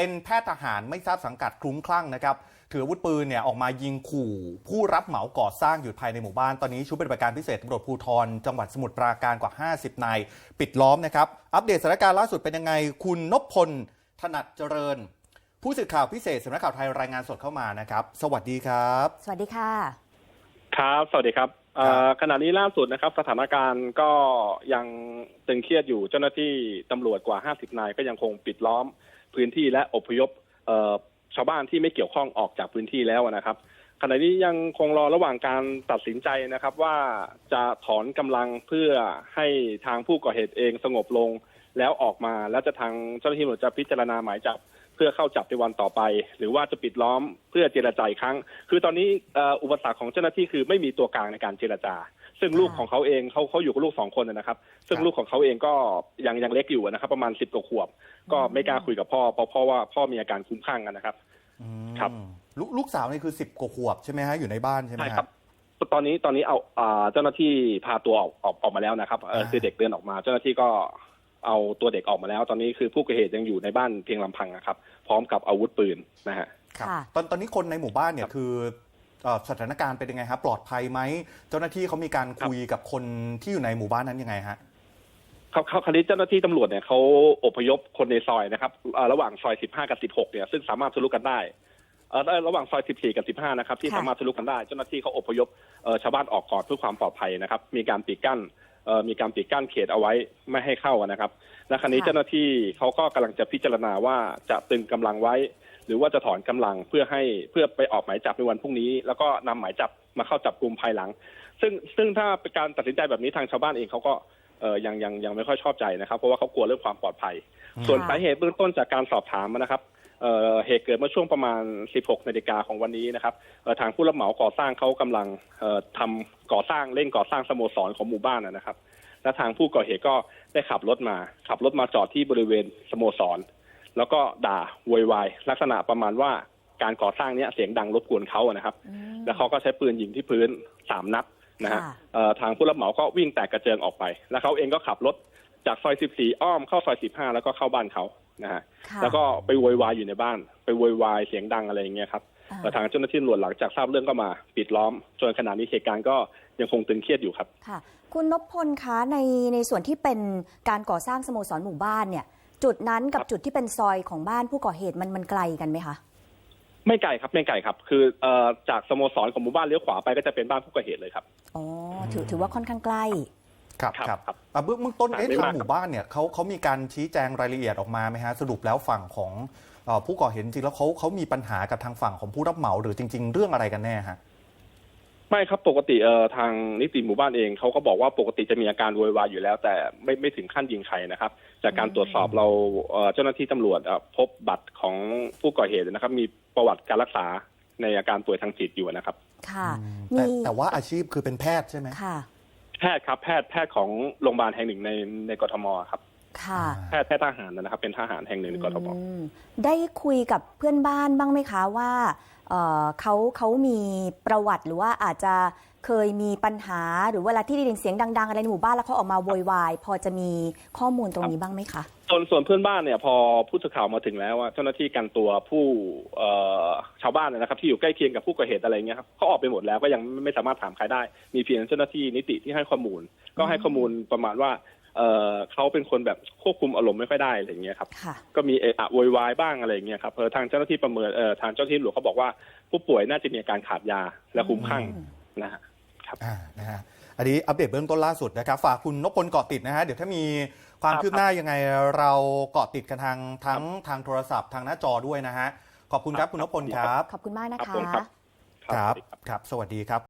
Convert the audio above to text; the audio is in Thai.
เป็นแพทย์ทหารไม่ทราบสังกัดคลุ้มคลั่งนะครับถืออาวุธปืนเนี่ยออกมายิงขู่ผู้รับเหมาก่อสร้างอยู่ภายในหมู่บ้าน ตอนนี้ชุดปฏิบัติการพิเศษตำรวจภูธรจังหวัดสมุทรปราการกว่า 50 นายปิดล้อมนะครับ อัปเดตสถานการณ์ล่าสุดเป็นยังไง คุณนพพล ถนัดเจริญ ผู้สื่อข่าวพิเศษสำนักข่าวไทยรายงานสดเข้ามานะครับ สวัสดีครับ สวัสดีค่ะ ครับ สวัสดีครับเอ่อขณะนี้ล่าสุดนะครับ สถานการณ์ก็ยังตึงเครียดอยู่เจ้าหน้าที่ตำรวจกว่า 50 นายก็ยังคงปิดล้อม พื้นที่และอพยพชาวบ้านที่ไม่เกี่ยวข้องออกจากพื้นที่แล้วนะครับขณะนี้ยังคงรอระหว่างการตัดสินใจนะครับ ว่าจะถอนกำลังเพื่อให้ทางผู้ก่อเหตุเองสงบลงแล้วออกมา แล้วจะทางเจ้าหน้าที่ตำรวจจะพิจารณาหมายจับ พื่อเข้าจับในวันต่อไป หรือว่าจะปิดล้อมเพื่อเจรจาอีกครั้ง คือตอนนี้เอ่ออุปสรรคของเจ้าหน้าที่คือไม่มีตัวกลางในการเจรจา ซึ่งลูกของเขาเองเขาเขาอยู่กับลูกสองคนนะครับ ซึ่งครับลูกของเขาเองก็ยังยังเล็กอยู่นะครับ ประมาณสิบกว่าขวบ ก็ไม่กล้าคุยกับพ่อเพราะเพราะว่าพ่อมีอาการคลุ้มคลั่งกันนะครับอืมครับลูกลูกสาวนี่คือ10กว่าขวบใช่ไหมฮะอยู่ในบ้านใช่ไหมใช่คครัรับบตอนนี้ตอนนี้เอาอ่าเจ้าหน้าที่พาตัวออกออกออกมาแล้วนะครับเอ่ออ่าคือเด็กเดินออกมา เจ้าหน้าที่ก็ เอาตัวเด็กออกมาแล้ว ตอนนี้คือผู้ก่อเหตุยังอยู่ในบ้านเพียงลำพังนะครับ พร้อมกับอาวุธปืนนะฮะครับค่ะตอนตอนนี้คนในหมู่บ้านเนี่ครัยบคือเอ่อสถานการณ์เป็นยังไงครับปลอดภัยไหมเจ้าหน้าที่เขามีการคุยกับคนที่อยู่ในหมู่บ้านนั้นยังไงฮะเขาเขาคราวนี้เจ้าหน้าที่ตำรวจเนี่ยเขาอพยพคนในซอยนะครับเอ่อระหว่างซอย 15 กับ 16 เนี่ยซึ่งสามารถทะลุกันได้เอ่อระหว่างซอย 14 กับ 15 นะครับที่ค่ะสามารถทะลุกันได้ เจ้าหน้าที่เขาอพยพเอ่อชาวบ้านออกก่อนเพื่อความปลอดภัยนะครับ มีการปิดกั้นเอ่อ มีการปิดกั้นเขตเอาไว้ไม่ให้เข้านะครับ และคราวนี้เจ้าหน้าที่เขาก็กำลังจะพิจารณาว่าจะตึงกำลังไว้ หรือว่าจะถอนกำลังเพื่อให้เพื่อไปออกหมายจับในวันพรุ่งนี้ แล้วก็นำหมายจับมาเข้าจับกลุ่มภายหลัง ซึ่งซึ่งถ้าเป็นการตัดสินใจแบบนี้ทางชาวบ้านเองเขาก็เออยังยังยังไม่ค่อยชอบใจนะครับ เพราะว่าเขากลัวเรื่องความปลอดภัยอืมส่วนสาเหตุเบื้องต้นจากการสอบถามนะครับเอ่อเหตุเกิดเมื่อช่วงประมาณ 16 นาฬิกาของวันนี้นะครับเอ่อทางผู้รับเหมาก่อสร้างเขากำลังเอ่อทำก่อสร้างเร่งก่อสร้างสโมสรของหมู่บ้านนะนะครับ และทางผู้ก่อเหตุก็ได้ขับรถมา ขับรถมาจอดที่บริเวณสโมสร แล้วก็ด่าโวยวายลักษณะประมาณว่าการก่อสร้างเนี้ยเสียงดังรบกวนเขาอะนะครับอืมแล้วเขาก็ใช้ปืนยิงที่พื้นสามนัดนะฮะค่ะเอ่อทางผู้รับเหมาก็วิ่งแตกกระเจิงออกไป แล้วเขาเองก็ขับรถจากซอย14อ้อมเข้าซอย15แล้วก็เข้าบ้านเขานะฮะค่ะแล้วก็ไปโวยวายอยู่ในบ้าน ไปโวยวายเสียงดังอะไรอย่างเงี้ยครับอ่าเอ่อ ทางเจ้าหน้าที่ตำรวจหลังจากทราบเรื่องก็มาปิดล้อม จนขณะนี้เหตุการณ์ก็ยังคงตึงเครียดอยู่ครับค่ะคุณนพพลคะในในส่วนที่เป็นการก่อสร้างสโมสรหมู่บ้านเนี่ย จุดนั้นกับครับจุดที่เป็นซอยของบ้านผู้ก่อเหตุมันมันไกลกันไหมคะไม่ไกลครับไม่ไกลครับ คือเอ่อจากสโมสรของหมู่บ้านเลี้ยวขวาไปก็จะเป็นบ้านผู้ก่อเหตุเลยครับอ๋อถือถือว่าค่อนข้างใกล้ ครับครับครับครับอะเบื้องเบื้องต้นครับเอ๊ะไม่ทางมากหมู่บ้านเนี่ยเขาเขามีการชี้แจงรายละเอียดออกมาไหมฮะสรุปแล้วฝั่งของเอ่อผู้ก่อเหตุจริงๆแล้วเขาเขามีปัญหากับทางฝั่งของผู้รับเหมาหรือจริง ๆ เรื่องอะไรกันแน่ฮะไม่ครับปกติเอ่อทางนิติหมู่บ้านเองเขาก็บอกว่าปกติจะมีอาการโวยวายอยู่แล้ว แต่ไม่ไม่ถึงขั้นยิงใครนะครับ จากการอืมตรวจสอบเราเอ่อเจ้าหน้าที่ตำรวจเอ่อพบบัตรของผู้ก่อเหตุนะครับ มีประวัติการรักษาในอาการป่วยทางจิตอยู่นะครับ ค่ะแต่มีแต่ว่าอาชีพคือเป็นแพทย์ใช่ไหมค่ะ แพทย์ครับ แพทย์แพทย์ของโรงพยาบาลแห่งหนึ่งในในกทมครับค่ะแพทย์แพทย์ทหารนะครับ เป็นทหารแห่งหนึ่งในกทมอืมได้คุยกับเพื่อนบ้านบ้างไหมคะว่า เขาเขามีประวัติหรือว่าอาจจะเคยมีปัญหาหรือเวลาที่ได้ยินเสียงดัง ๆ อะไรในหมู่บ้านแล้วเขาออกมาโวยวายพอจะมีข้อมูลตรงนี้บ้างไหมคะส่วนส่วนเพื่อนบ้านเนี่ยพอผู้สื่อข่าวมาถึงแล้วเจ้าหน้าที่กันตัวผู้ชาวบ้านนะครับ ที่อยู่ใกล้เคียงกับผู้ก่อเหตุอะไรเงี้ยครับเขาออกไปหมดแล้วก็ยังไม่สามารถถามใครได้ มีเพียงเจ้าหน้าที่นิติที่ให้ข้อมูล ก็ให้ข้อมูลประมาณว่า เอ่อเขาเป็นคนแบบควบคุมอารมณ์ไม่ค่อยได้อะไรเงี้ยครับค่ะก็มีเอะอะโวยวายบ้างอะไรเงี้ยครับเออทางเจ้าหน้าที่ประเมินเอ่อทางเจ้าหน้าที่ตำรวจเขาบอกว่าผู้ป่วยน่าจะมีอาการขาดยาและคลุ้มคลั่งอืมนะฮะอ่านะฮะอันนี้อัปเดตเบื้องต้นล่าสุดนะครับ ฝากคุณนพพลเกาะติดนะฮะเดี๋ยวถ้ามีความครับคืบหน้ายังไงเราเกาะติดกันทางทั้งทางโทรศัพท์ทางหน้าจอด้วยนะฮะขอบคุณครับคุณนพพลครับ ขอบคุณมากนะครับคะผมครับครับ สวัสดีครับครับสวัสดีครับ